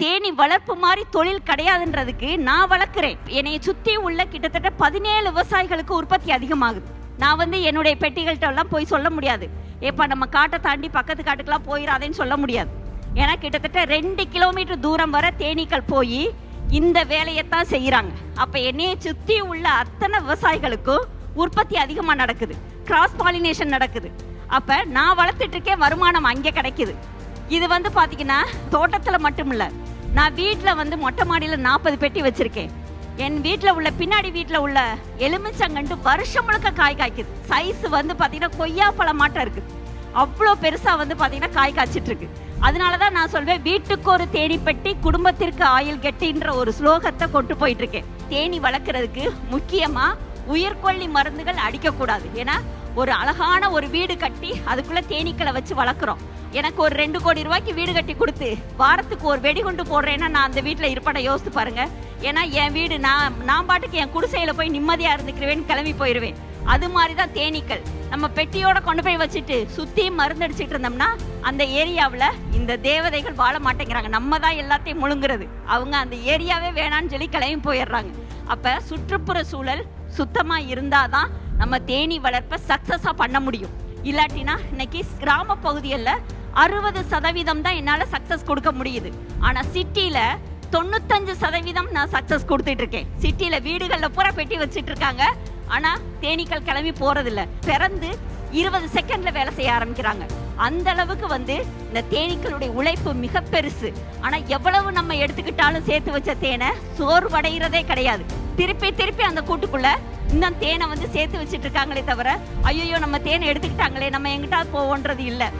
தேனி வளர்ப்பு மாதிரி தொழில் கிடையாதுன்றதுக்கு நான் வளர்க்குறேன். என்னை சுத்தி உள்ள கிட்டத்தட்ட பதினேழு விவசாயிகளுக்கு உற்பத்தி அதிகமாகுது. நான் வந்து என்னுடைய பெட்டிகள்கிட்ட எல்லாம் போய் சொல்ல முடியாது. ஏப்பா நம்ம காட்டை தாண்டி பக்கத்து காட்டுக்கெல்லாம் போயிடாதேன்னு சொல்ல முடியாது. ஏன்னா கிட்டத்தட்ட ரெண்டு கிலோமீட்டர் தூரம் வர தேனீக்கள் போய் இந்த வேலையைத்தான் செய்கிறாங்க அப்போ என்னையை சுற்றி உள்ள அத்தனை விவசாயிகளுக்கும் உற்பத்தி அதிகமாக நடக்குது. கிராஸ் பாலினேஷன் நடக்குது. அப்போ நான் வளர்த்துட்டு இருக்கேன் வருமானம் அங்கே கிடைக்குது. இது வந்து பார்த்தீங்கன்னா தோட்டத்தில் மட்டும் இல்லை நான் வீட்டில் வந்து மொட்டை மாடியில் நாற்பது பெட்டி வச்சுருக்கேன். என் வீட்டில் உள்ள பின்னாடி வீட்டில் உள்ள எலுமிச்சங்கண்டு வருஷம் முழுக்க காய் காய்க்குது. சைஸ் வந்து பார்த்தீங்கன்னா கொய்யா பழம் மாட்டம் இருக்குது அவ்வளோ பெருசாக வந்து பார்த்தீங்கன்னா காய் காய்ச்சிட்ருக்கு அதனால தான் நான் சொல்வேன் வீட்டுக்கு ஒரு தேனி பெட்டி குடும்பத்திற்கு ஆயில் கெட்டின்ற ஒரு ஸ்லோகத்தை கொண்டு போயிட்டு இருக்கேன் தேனி வளர்க்குறதுக்கு முக்கியமாக உயிர்கொல்லி மருந்துகள் அடிக்கக்கூடாது. ஏன்னா ஒரு அழகான ஒரு வீடு கட்டி அதுக்குள்ளே தேனீக்களை வச்சு வளர்க்குறோம். எனக்கு ஒரு ரெண்டு கோடி ரூபாய்க்கு வீடு கட்டி கொடுத்து வாரத்துக்கு ஒரு வெடிகுண்டு போடுறேன்னா நான் அந்த வீட்டில் இருப்பேன் யோசித்து பாருங்க. ஏன்னா என் வீடு நான் நான் பாட்டுக்கு என் குடிசையில் போய் நிம்மதியாக இருந்துக்கிறவேன்னு கிளம்பி போயிடுவேன் அது மாதிரி தான் தேனீக்கள். நம்ம பெட்டியோட கொண்டு போய் வச்சுட்டு சுற்றி மருந்தடிச்சிட்டு இருந்தோம்னா அந்த ஏரியாவில் இந்த தேவதைகள் வாழ மாட்டேங்கிறாங்க. நம்ம தான் எல்லாத்தையும் முழுங்குறது. அவங்க அந்த ஏரியாவே வேணான்னு சொல்லி கிளம்பி போயிடுறாங்க. அப்போ சுற்றுப்புற சூழல் சுத்தமாக இருந்தால் தான் நம்ம தேனி வளர்ப்பை சக்ஸஸாக பண்ண முடியும். இல்லாட்டினா இன்னைக்கு கிராம பகுதிகளில் அறுபது சதவீதம் தான் என்னால் சக்ஸஸ் கொடுக்க முடியுது. ஆனால் சிட்டியில் தொண்ணூத்தஞ்சு சதவீதம் நான் சக்ஸஸ் கொடுத்துட்டு இருக்கேன் சிட்டியில் வீடுகளில் பூரா பெட்டி வச்சுட்டு இருக்காங்க ஆனால் தேனீக்கள் கிளம்பி போகிறதில்ல பிறந்து இருபது செகண்டில் வேலை செய்ய ஆரம்பிக்கிறாங்க. அந்த அளவுக்கு வந்து இந்த தேனீக்களுடைய உழைப்பு மிக பெருசு. ஆனா எவ்வளவு நம்ம எடுத்துக்கிட்டாலும் சேர்த்து வச்ச தேனை சோர்வடைகிறதே கிடையாது. திருப்பி திருப்பி அந்த கூட்டுக்குள்ள இன்னும் தேனை வந்து சேர்த்து வச்சிட்டு இருக்காங்களே தவிர ஐயோ நம்ம தேனை எடுத்துக்கிட்டாங்களே நம்ம எங்கிட்டாவது போவோன்றது இல்லை.